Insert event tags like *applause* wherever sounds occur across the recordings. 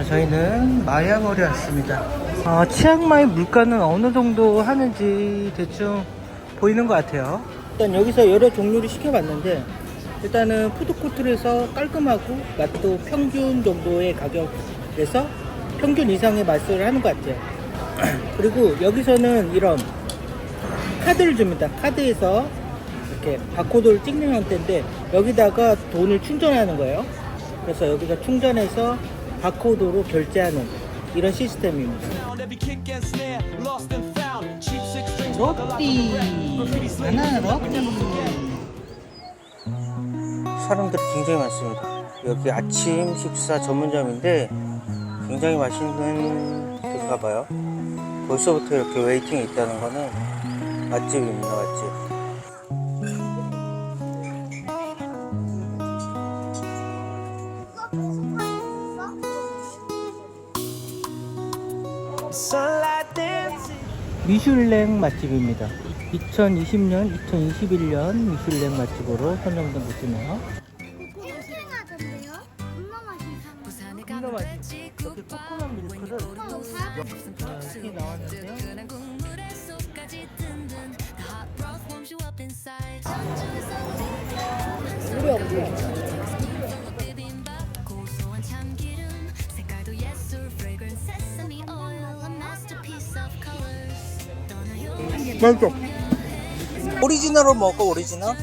자, 저희는 마야몰에 왔습니다. 어, 치앙마이 물가는 어느 정도 하는지 대충 보이는 것 같아요. 일단 여기서 여러 종류를 시켜봤는데 일단은 푸드코트에서 깔끔하고 맛도 평균 정도의 가격에서 평균 이상의 맛을 하는 것 같아요. *clears throat* 그리고 여기서는 이런 카드를 줍니다. 카드에서 이렇게 바코드를 찍는 형태인데 여기다가 돈을 충전하는 거예요. 그래서 여기서 충전해서 바코드로 결제하는 이런 시스템입니다. 로띠 사람들이 굉장히 많습니다. 여기 아침 식사 전문점인데 굉장히 맛있는 데인가 봐요. 벌써부터 이렇게 웨이팅이 있다는 거는 맛집입니다, 맛집. 미슐랭 맛집입니다. 2020년, 2021년 미슐랭 맛집으로 선정된 곳이네요. 맛있어. 오리지널로 먹어, 오리지널.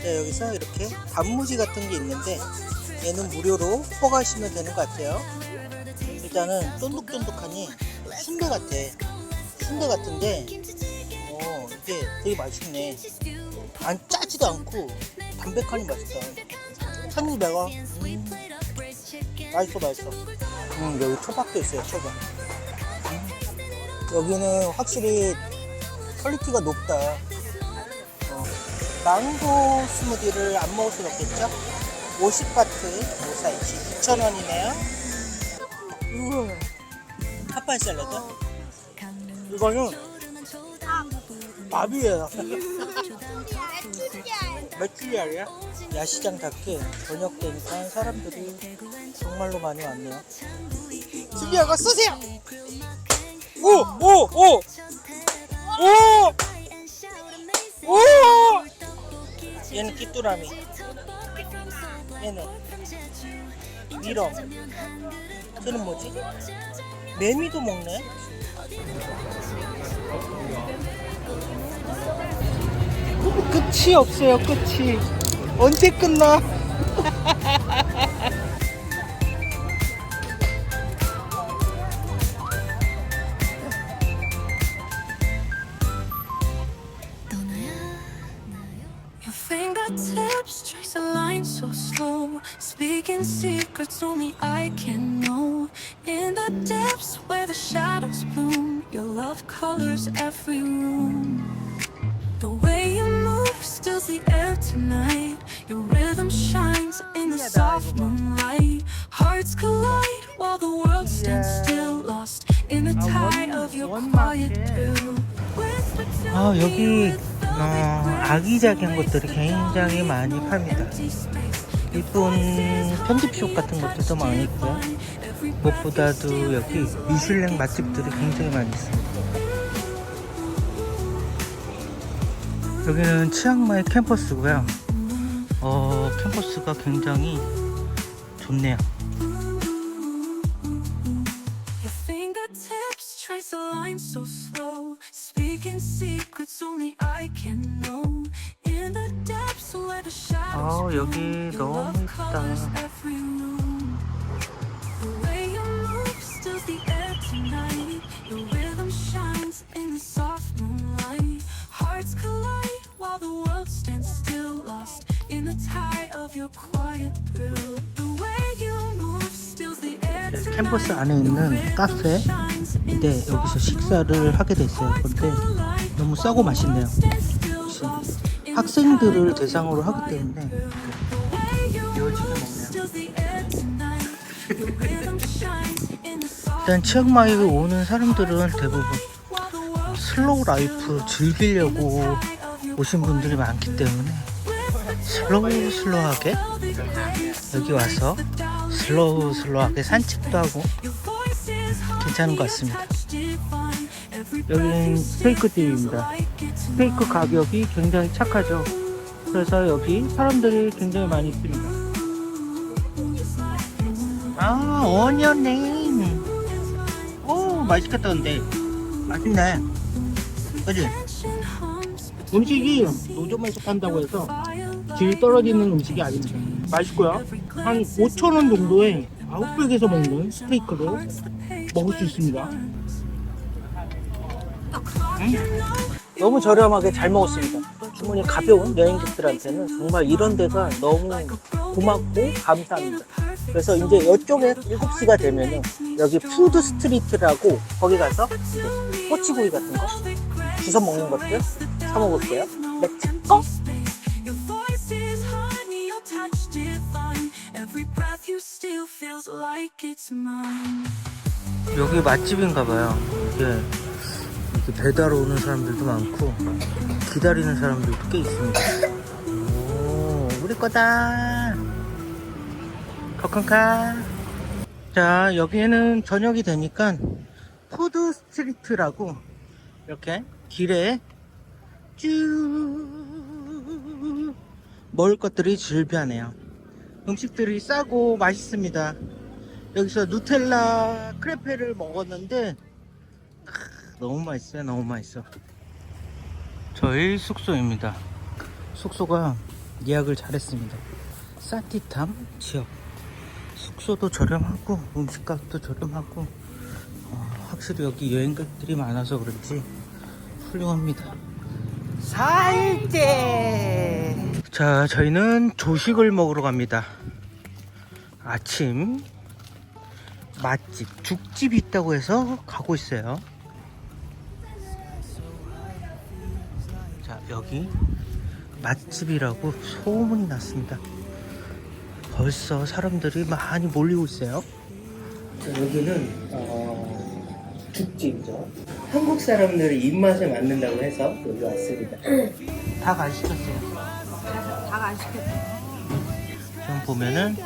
자, 여기서 이렇게 단무지 같은 게 있는데 얘는 무료로 포가시면 되는 것 같아요. 일단은 쫀득쫀득하니 순대 같아. 순대 같은데, 어, 이게 되게 맛있네. 안 짜지도 않고 담백하니 맛있다. 1,200원. 음, 맛있어, 맛있어. 음, 여기 초밥도 있어요, 초밥. 음, 여기는 확실히 퀄리티가 높다. 어, 망고 스무디를 안 먹을 순 없겠죠? 50바트 모사이치 2,000원이네요. 우와. 핫발 샐러드? 이거는 밥이에요. *laughs* 메추리알이야? 야시장답게 번역되니까 사람들이 정말로 많이 왔네요. 줄리아가 쏘세요! 오! 오! 오! 오! 오! 얘는 귀뚜라미. 얘는 미럼. 쟤는 뭐지? 매미도 먹네. 끝이 없어요. 끝이. 언제 끝나? *laughs* tips, trace a line so slow. Speaking secrets only I can know. In the depths where the shadows bloom, your love colors every room. The way you move stills the air tonight. Your rhythm shines in the soft moonlight. Hearts collide while the world stands still, lost in the tide of your quiet thrill. Whisper. 어, 아기자기한. 것들이 굉장히 많이 팝니다. 이쁜 편집숍 같은 것들도 많이 있고요. 무엇보다도 여기 미슐랭 맛집들이 굉장히 많이 있습니다. 여기는 치앙마이 캠퍼스고요. 어, 캠퍼스가 굉장히 좋네요. Tonight. 캠퍼스 안에 있는 카페 네, 여기서 식사를 하게 됐어요. 근데 너무 싸고 맛있네요. 학생들을 대상으로 하기 때문에 일단 치앙마이 오는 사람들은 대부분 슬로우 라이프 즐기려고 오신 분들이 많기 때문에 슬로우 슬로우하게 여기 와서 슬로우 슬로우하게 산책도 하고 괜찮은 것 같습니다. 여기는 스테이크 집입니다. 스테이크 가격이 굉장히 착하죠. 그래서 여기 사람들이 굉장히 많이 있습니다. 아, 오니언링. 오, 맛있겠다, 근데. 맛있네. 그지? 음식이 노점에서 판다고 해서 질 떨어지는 음식이 아닙니다. 맛있고요. 한 5,000원 정도에 아웃백에서 먹는 스테이크를 먹을 수 있습니다. 음? 너무 저렴하게 잘 먹었습니다. 주문이 가벼운 여행객들한테는 정말 이런 데가 너무 고맙고 감사합니다. 그래서 이제 이쪽에 7시가 되면은 여기 푸드 스트리트라고 거기 가서 이제 꼬치구이 같은 거 주워 먹는 것들 사 먹을게요. 렛츠 고! Your voice is honey, your touch divine. Every breath you steal feels like it's mine. 여기 맛집인가 봐요. 이게 이렇게 배달 오는 사람들도 많고 기다리는 사람들도 꽤 있습니다. 오, 우리 거다. 커컨카. 자, 여기에는 저녁이 되니까 푸드 스트리트라고 이렇게 길에 쭉 먹을 것들이 즐비하네요. 음식들이 싸고 맛있습니다. 여기서 누텔라 크레페를 먹었는데 크, 너무 맛있어요 너무 맛있어 저희 숙소입니다 숙소가 예약을 잘했습니다 사티탐 지역 숙소도 저렴하고 음식값도 저렴하고 어, 확실히 여기 여행객들이 많아서 그런지 훌륭합니다 살때 자 저희는 조식을 먹으러 갑니다 아침 맛집, 죽집이 있다고 해서 가고 있어요. 자, 여기 맛집이라고 소문이 났습니다. 벌써 사람들이 많이 몰리고 있어요. 자, 여기는 어, 죽집이죠. 한국 사람들의 입맛에 맞는다고 해서 여기 왔습니다. 다 가시켰어요. 다가 안 시켰어요. 지금 보면은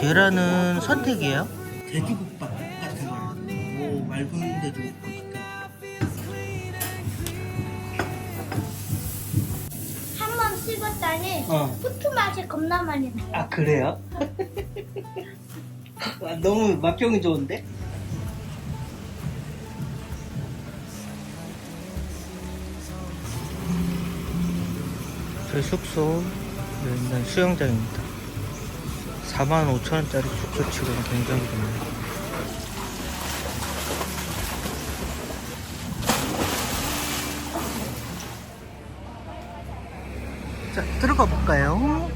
계란은 선택이에요. 돼지국밥 같은 거. 오 맑은 돼지국밥. 번 씹었더니 어. 후추 맛이 겁나 많이 나. 아 그래요? 아, 너무 맛평이 좋은데? 저희 숙소 있는 수영장입니다. 45,000원짜리 숙소 치고는 굉장히 좋네요. 자, 들어가 볼까요?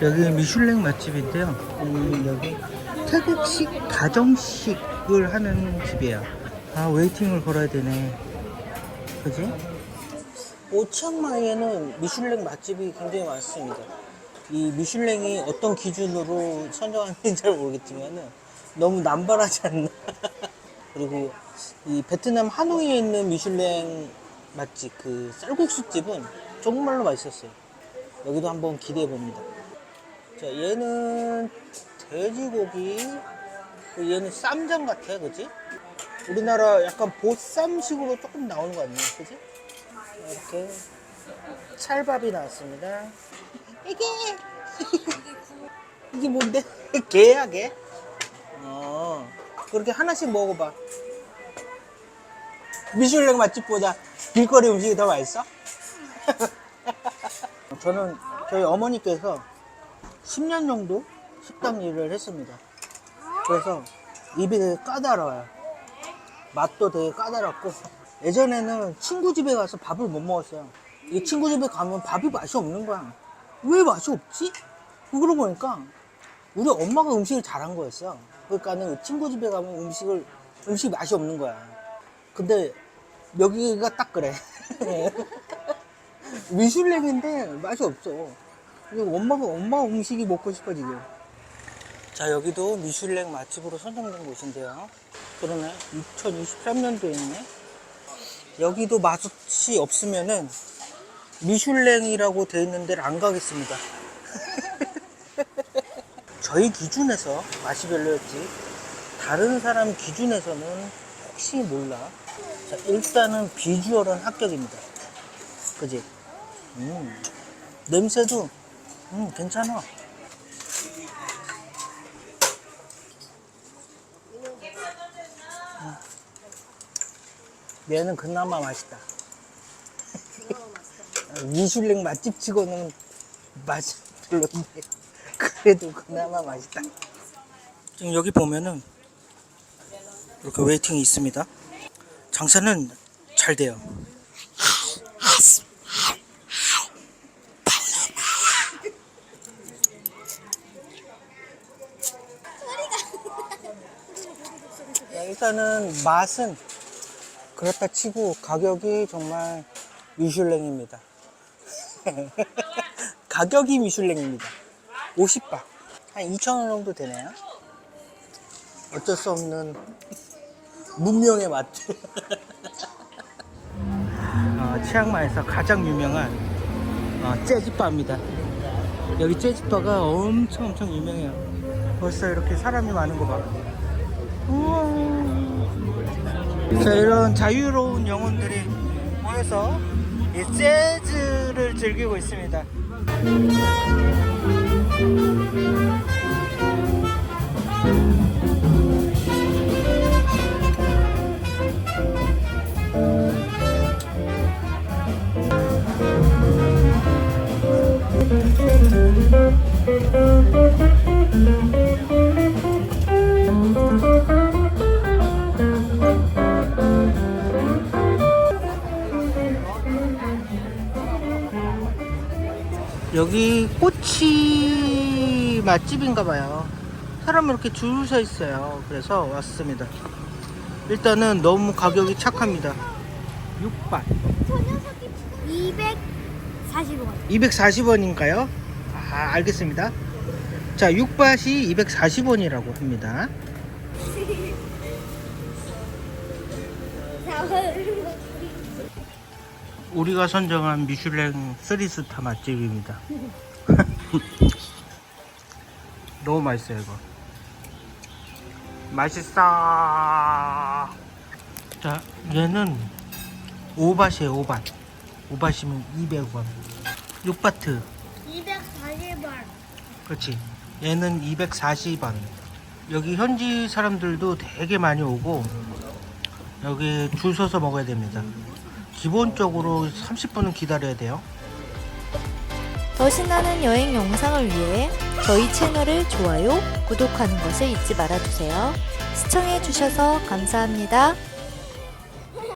여기 미슐랭 맛집인데요. 음, 여기 태국식 가정식을 하는 집이에요. 아, 웨이팅을 걸어야 되네. 그지? 오치앙마이에는 미슐랭 맛집이 굉장히 많습니다. 이 미슐랭이 어떤 기준으로 선정하는지 잘 모르겠지만은 너무 남발하지 않나. *laughs* 그리고 이 베트남 하노이에 있는 미슐랭 맛집 그 쌀국수 집은 정말로 맛있었어요. 여기도 한번 기대해 봅니다. 자, 얘는 돼지고기, 그 얘는 쌈장 같아, 그지? 우리나라 약간 보쌈식으로 조금 나오는 거 아니에요, 그지? 이렇게 찰밥이 나왔습니다. 이게 *laughs* 이게 뭔데? *laughs* 개야 개? 어 그렇게 하나씩 먹어봐. 미슐랭 맛집보다 길거리 음식이 더 맛있어? *laughs* 저는 저희 어머니께서 10년 정도 식당 일을 했습니다. 그래서 입이 되게 까다로워요. 맛도 되게 까다롭고 예전에는 친구 집에 가서 밥을 못 먹었어요. 이 친구 집에 가면 밥이 맛이 없는 거야. 왜 맛이 없지? 그러고 보니까 우리 엄마가 음식을 잘한 거였어. 그러니까는 친구 집에 가면 음식을 음식 맛이 없는 거야. 근데 여기가 딱 그래. *laughs* 미슐랭인데 맛이 없어. 이거 엄마가 엄마 음식이 먹고 싶어 지금. 자 여기도 미슐랭 맛집으로 선정된 곳인데요. 그러네 2023년도에 있네. 여기도 맛이 없으면은 미슐랭이라고 돼 있는 데를 안 가겠습니다. *laughs* 저희 기준에서 맛이 별로였지 다른 사람 기준에서는 혹시 몰라 자, 일단은 비주얼은 합격입니다 그지? 음, 냄새도 음, 괜찮아. 음. 얘는 그나마 맛있다. *laughs* 미슐랭 맛집 치고는 맛이 별로인데. 그래도 그나마 맛있다. 지금 여기 보면은 이렇게 웨이팅이 있습니다. 장사는 잘 돼요 *laughs* 일단은 맛은 그렇다 치고 가격이 정말 미슐랭입니다. *laughs* 가격이 미슐랭입니다. 50박. 한 2,000원 정도 되네요. 어쩔 수 없는 문명의 맛. *laughs* 어, 치앙마이에서 가장 유명한 어, 재즈바입니다. 여기 재즈바가 엄청 엄청 유명해요. 벌써 이렇게 사람이 많은 거 봐. 우와. 자, 이런 자유로운 영혼들이 모여서 이 재즈를 즐기고 있습니다. 여기 꼬치 맛집인가 봐요. 사람 이렇게 줄 서 있어요. 그래서 왔습니다. 일단은 너무 가격이 착합니다. 6밭. 240원. 240원인가요? 아, 알겠습니다. 자, 6밭이 240원이라고 합니다. *laughs* 우리가 선정한 미슐랭 3스타 맛집입니다. *laughs* 너무 맛있어요, 이거. 맛있어. 자, 얘는 5밭이에요, 5밭. 5밭이면 200원. 6바트. 240원. 그렇지. 얘는 240원. 여기 현지 사람들도 되게 많이 오고 여기 줄 서서 먹어야 됩니다. 기본적으로 30분은 기다려야 돼요. 더 신나는 여행 영상을 위해 저희 채널을 좋아요, 구독하는 것을 잊지 말아주세요. 시청해주셔서 감사합니다.